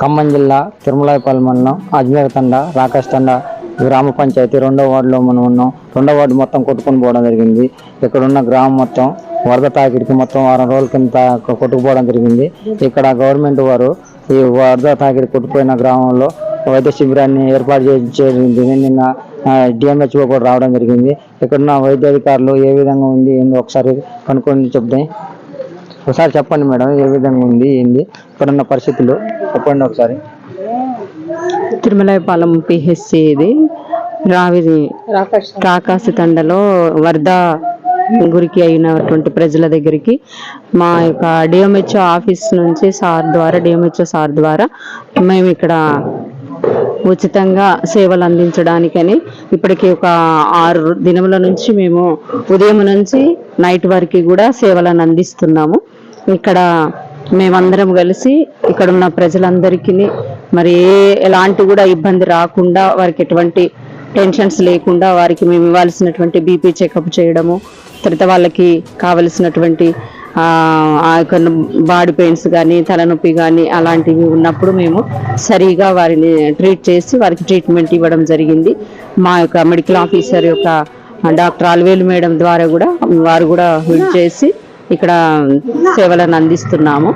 ఖమ్మం జిల్లా తిరుమలాయపల్లి మండలం అజ్మీర్ తండ రాకేష్ తండ గ్రామ పంచాయతీ రెండో వార్డులో మనం ఉన్నాం. రెండో వార్డు మొత్తం కొట్టుకొని పోవడం జరిగింది. ఇక్కడ ఉన్న గ్రామం మొత్తం వరద తాకిడికి మొత్తం వారం రోజుల కింద కొట్టుకుపోవడం జరిగింది. ఇక్కడ గవర్నమెంట్ వారు ఈ వరద తాకిడి కొట్టుకుపోయిన గ్రామంలో వైద్య శిబిరాన్ని ఏర్పాటు చేసి నిన్న డిఎంహెచ్ఓ కూడా రావడం జరిగింది. ఇక్కడ ఉన్న వైద్య అధికారులు ఏ విధంగా ఉంది ఏంది ఒకసారి కనుక్కొని చెప్తాయి ఒకసారి చెప్పండి మేడం ఏ విధంగా ఉంది ఏంది? ఇప్పుడున్న పరిస్థితులు చెప్పండి ఒకసారి. తిరుమలపాలెం పిహెచ్సి ఇది. రావి రాకాసి తండలో వరద గురికి అయినటువంటి ప్రజల దగ్గరికి మా యొక్క డిఎంహెచ్ఓ ఆఫీస్ నుంచి సార్ ద్వారా డిఎంహెచ్ఓ సార్ ద్వారా మేము ఇక్కడ ఉచితంగా సేవలు అందించడానికని ఇప్పటికి ఒక ఆరు దినముల నుంచి మేము ఉదయం నుంచి నైట్ వరకు కూడా సేవలను అందిస్తున్నాము. ఇక్కడ మేమందరం కలిసి ఇక్కడ ఉన్న ప్రజలందరికీ మరి ఏ ఎలాంటి కూడా ఇబ్బంది రాకుండా వారికి ఎటువంటి టెన్షన్స్ లేకుండా వారికి మేము ఇవ్వాల్సినటువంటి బీపీ చెకప్ చేయడము తర్వాత వాళ్ళకి కావలసినటువంటి ఆ యొక్క బాడీ పెయిన్స్ కానీ తలనొప్పి కానీ అలాంటివి ఉన్నప్పుడు మేము సరిగా వారిని ట్రీట్ చేసి వారికి ట్రీట్మెంట్ ఇవ్వడం జరిగింది. మా యొక్క మెడికల్ ఆఫీసర్ యొక్క డాక్టర్ అల్వేలు మేడం ద్వారా కూడా వారు కూడా హెల్ప్ చేసి ఇక్కడ సేవలను అందిస్తున్నాము.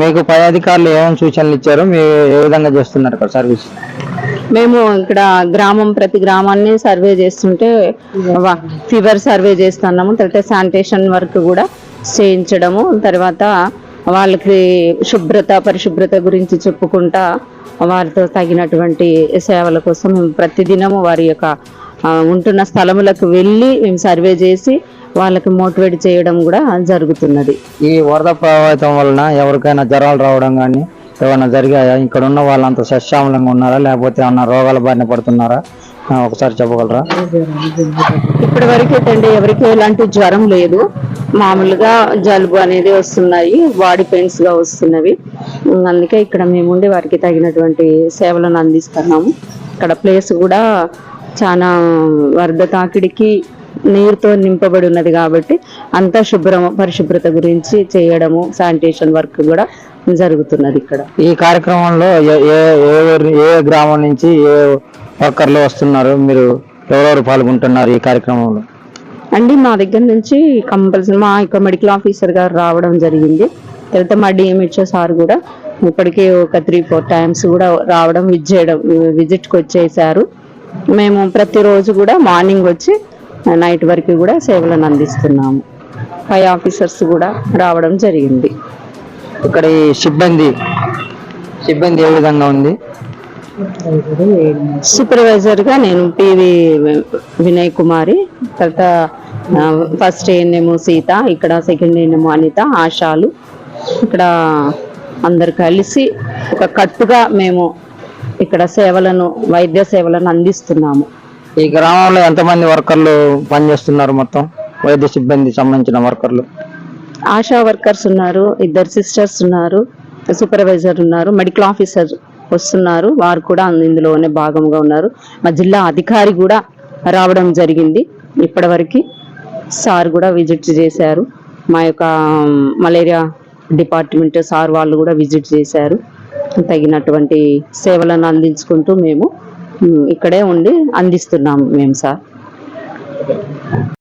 మీకు పై అధికారులు ఏమేమి సూచనలు ఇచ్చారు? మీరు ఏ విధంగా చేస్తున్నారు సర్వీస్? మేము ఇక్కడ గ్రామం ప్రతి గ్రామాన్ని సర్వే చేస్తుంటే ఫీవర్ సర్వే చేస్తున్నాము. తర్వాత శానిటేషన్ వర్క్ కూడా చేయించడము. తర్వాత వాళ్ళకి శుభ్రత పరిశుభ్రత గురించి చెప్పుకుంటా వారితో తగినటువంటి సేవల కోసం ప్రతిదినము వారి యొక్క ఉంటున్న స్థలములకు వెళ్ళి మేము సర్వే చేసి వాళ్ళకి మోటివేట్ చేయడం కూడా జరుగుతున్నది. ఈ వరద ప్రభావితం వలన ఎవరికైనా జ్వరాలు రావడం కానీ ఏమైనా జరిగాయా? ఇక్కడ ఉన్న వాళ్ళంతా సస్యామలంగా ఉన్నారా? లేకపోతే ఏమన్నా రోగాల బారిన పడుతున్నారా? ఒకసారి చెప్పగలరా? ఇప్పటి వరకు ఏంటంటే ఎవరికి ఎలాంటి జ్వరం లేదు. మామూలుగా జలుబు అనేది వస్తున్నాయి బాడీ పెయిన్స్గా వస్తున్నవి. అందుకే ఇక్కడ మేము ఉండి వారికి తగినటువంటి సేవలను అందిస్తున్నాము. ఇక్కడ ప్లేస్ కూడా చాలా వరద తాకిడికి నీరుతో నింపబడి ఉన్నది కాబట్టి అంతా శుభ్రం పరిశుభ్రత గురించి చేయడము శానిటేషన్ వర్క్ కూడా జరుగుతున్నది ఇక్కడ. ఈ కార్యక్రమంలో ఏ ఏ గ్రామం నుంచి ఏ వర్కర్లు వస్తున్నారు? మీరు ఎవరెవరు పాల్గొంటున్నారు ఈ కార్యక్రమంలో? అండి మా దగ్గర నుంచి కంపల్సరీ మా యొక్క మెడికల్ ఆఫీసర్ గారు రావడం జరిగింది. తర్వాత మా డిఎంహెచ్ఓ సార్ కూడా ఇప్పటికే ఒక త్రీ ఫోర్ టైమ్స్ కూడా రావడం విజిట్ చేయడం విజిట్కి వచ్చేసారు. మేము ప్రతిరోజు కూడా మార్నింగ్ వచ్చి నైట్ వరకు కూడా సేవలను అందిస్తున్నాము. పై ఆఫీసర్స్ కూడా రావడం జరిగింది. ఇక్కడ ఈ సిబ్బంది సిబ్బంది ఏ విధంగా ఉంది? సూపర్వైజర్గా నేను పివి వినయ్ కుమారి తర్వాత ఫస్ట్ ఏఎన్ఎం సీత ఇక్కడ సెకండ్ ఏఎన్ఎం అనిత ఆశాలు. ఇక్కడ అందరు కలిసి ఒక కట్టుగా మేము ఇక్కడ సేవలను వైద్య సేవలను అందిస్తున్నాము. ఈ గ్రామంలో ఎంతమంది వర్కర్లు పనిచేస్తున్నారు మొత్తం? వైద్య సిబ్బంది సంబంధించిన వర్కర్లు? ఆశా వర్కర్స్ ఉన్నారు ఇద్దరు సిస్టర్స్ ఉన్నారు సూపర్వైజర్ ఉన్నారు మెడికల్ ఆఫీసర్ వస్తున్నారు వారు కూడా ఇందులోనే భాగంగా ఉన్నారు. మా జిల్లా అధికారి కూడా రావడం జరిగింది. ఇప్పటివరకు సార్ కూడా విజిట్ చేశారు. మా యొక్క మలేరియా డిపార్ట్మెంట్ సార్ వాళ్ళు కూడా విజిట్ చేశారు. తగినటువంటి సేవలను అందించుకుంటూ మేము ఇక్కడే ఉండి అందిస్తున్నాము మేము సార్.